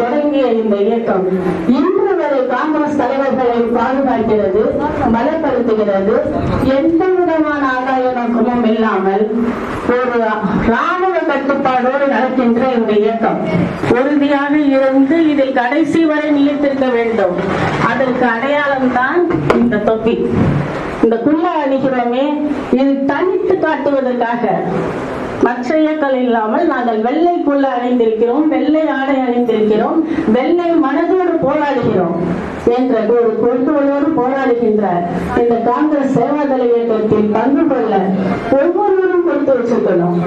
தொடங்கிய இந்த இயக்கம் இன்று வரை காங்கிரஸ் தலைவர்களை பாதுகாக்கிறது பலப்படுத்துகிறது. எந்த விதமான ஆதாய நோக்கமும் இல்லாமல் ஒரு ராணுவ கட்டுப்பாடோடு நடக்கின்ற இந்த இயக்கம் உறுதியாக இருந்து இதில் கடைசி வரை நீத்திருக்க வேண்டும். அதற்கு அடையாளம் தான் இந்த தொப்பி. இந்த குல்லா அணிகிறோமே இது தனித்து காட்டுவதற்காக. மற்றையக்கள் இல்லாமல் நாங்கள் வெள்ளை வெள்ளைக்குள்ள அணிந்திருக்கிறோம் வெள்ளை ஆடை அணிந்திருக்கிறோம் வெள்ளை மனதோடு போராடுகிறோம் என்ற ஒரு கொள்கையோடு போராடுகின்றார். இந்த காங்கிரஸ் சேவாதள இயக்கத்தில் பங்கு கொள்ள ஒவ்வொருவரும் கொடுத்து வச்சிருக்கணும்.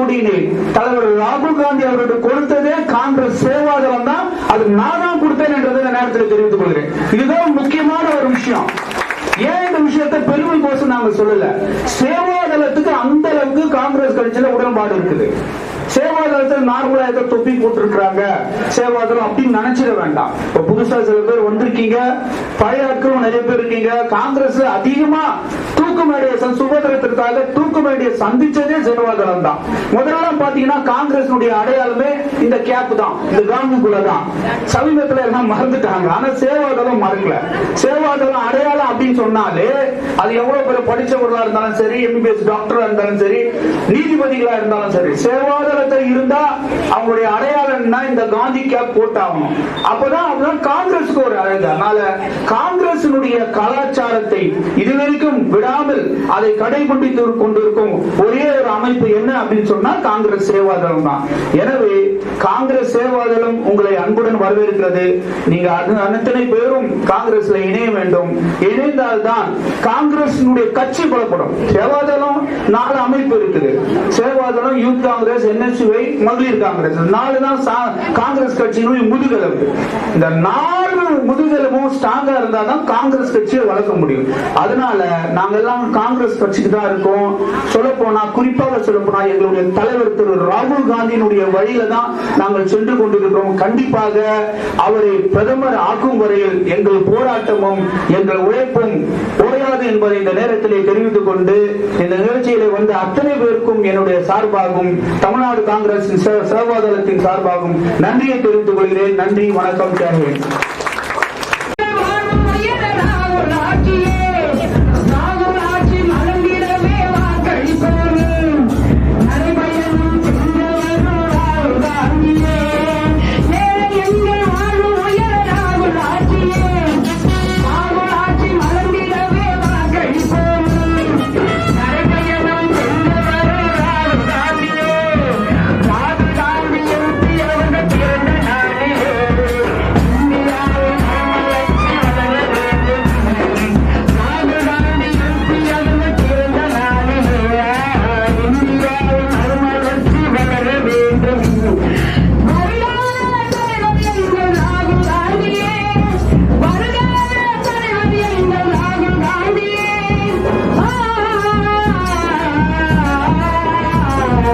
கொடியினை தலைவர் ராகுல் காந்தி அவர்கள் கொடுத்ததே காங்கிரஸ் சேவாதலம் தான். அது நான் தான் கொடுத்தேன் என்றதை இந்த நேரத்தில் தெரிவித்துக் கொள்கிறேன். இதுதான் முக்கியமான ஒரு விஷயம். ஏன் இந்த விஷயத்தை பெருமை கோசம் நாங்க சொல்லல? சேவாதளத்துக்கு அந்த அளவுக்கு காங்கிரஸ் கட்சியில உடன்பாடு இருக்குது. சேவாதளத்தில் நார்மலா ஏதோ தொப்பி போட்டிருக்கிறாங்க. சேவாதனம் அப்படின்னு நினைச்சிட வேண்டாம். இப்ப புதுசா சில பேர் வந்திருக்கீங்க. பழைய ஆட்களும் நிறைய பேர் இருக்கீங்க. காங்கிரஸ் அதிகமா தூக்கு மேடையை சுபத்திரத்திற்காக சுதந்திரத்திற்காக தூக்கு மேடையை சந்திச்சதே சேவாதனம் தான். முதல்ல பாத்தீங்கன்னா காங்கிரஸ் அடையாளமே இந்த கேப் தான். இந்த காந்திக்குள்ள தான். சமீபத்துல எல்லாம் மறந்துட்டாங்க. ஆனா சேவாதளம் மறக்கல. சேவாதளம் அடையாளம் அப்படின்னு சொன்னாலே அது எவ்வளவு பேர் படிச்சவர்களா இருந்தாலும் சரி எம்பிபிஎஸ் டாக்டரா இருந்தாலும் சரி நீதிபதிகளா இருந்தாலும் சரி சேவாதளத்தை இருந்து அவங்களுடைய அடையாளம்னா இந்த காந்தி கேப் போட்டாகணும். அப்பதான் அப்படிதான் காங்கிரஸுக்கு ஒரு அழகு அதனால காங்கிரசினுடைய கலாச்சாரத்தை இதுவரைக்கும் விடாமல் அதை கடைபிடித்து கொண்டிருக்கும் ஒரே ஒரு அமைப்பு என்ன அப்படின்னு சொன்னா காங்கிரஸ் சேவாதளம் தான். எனவே காங்கிரஸ் சேவாதளம் உங்களை அன்புடன் வரவேற்கிறது. நீங்க அத்தனை பேரும் காங்கிரஸ்ல இணைய வேண்டும். இணைந்தால்தான் காங்கிரசினுடைய கட்சி பலப்படும். சேவாதளம் நாலு அமைப்பு இருக்குது. யூத் காங்கிரஸ் என்எஸ்யூஐ மகளிர் காங்கிரஸ். நாலு தான் காங்கிரஸ் கட்சியினுடைய முதுகெலும்பு. இந்த நாலு முதுகெலும்பும் ஸ்ட்ராங்கா இருந்தா தான் காங்கிரஸ் கட்சியை வளர்க்க முடியும். அதனால நாங்க எல்லாம் காங்கிரஸ் கட்சிக்கு தான் இருக்கோம். சொல்ல போனா குறிப்பாக சொல்ல போனா எங்களுடைய தலைவர் திரு ராகுல் காந்தியினுடைய வழியில தான் நாங்கள் சென்று கொண்டிருக்கிறோம். கண்டிப்பாக அவரை பிரதமர் ஆக்கும் வரையில் எங்கள் போராட்டமும் எங்கள் உழைப்பும் என்பதை இந்த நேரத்திலே தெரிவித்துக் கொண்டு இந்த நிகழ்ச்சியிலே வந்து அத்தனை பேருக்கும் என்னுடைய சார்பாகவும் தமிழ்நாடு காங்கிரஸ் சேவாதளத்தின் சார்பாகவும் நன்றியை தெரிவித்துக் கொள்கிறேன். நன்றி வணக்கம்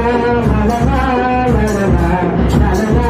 la la la la la la.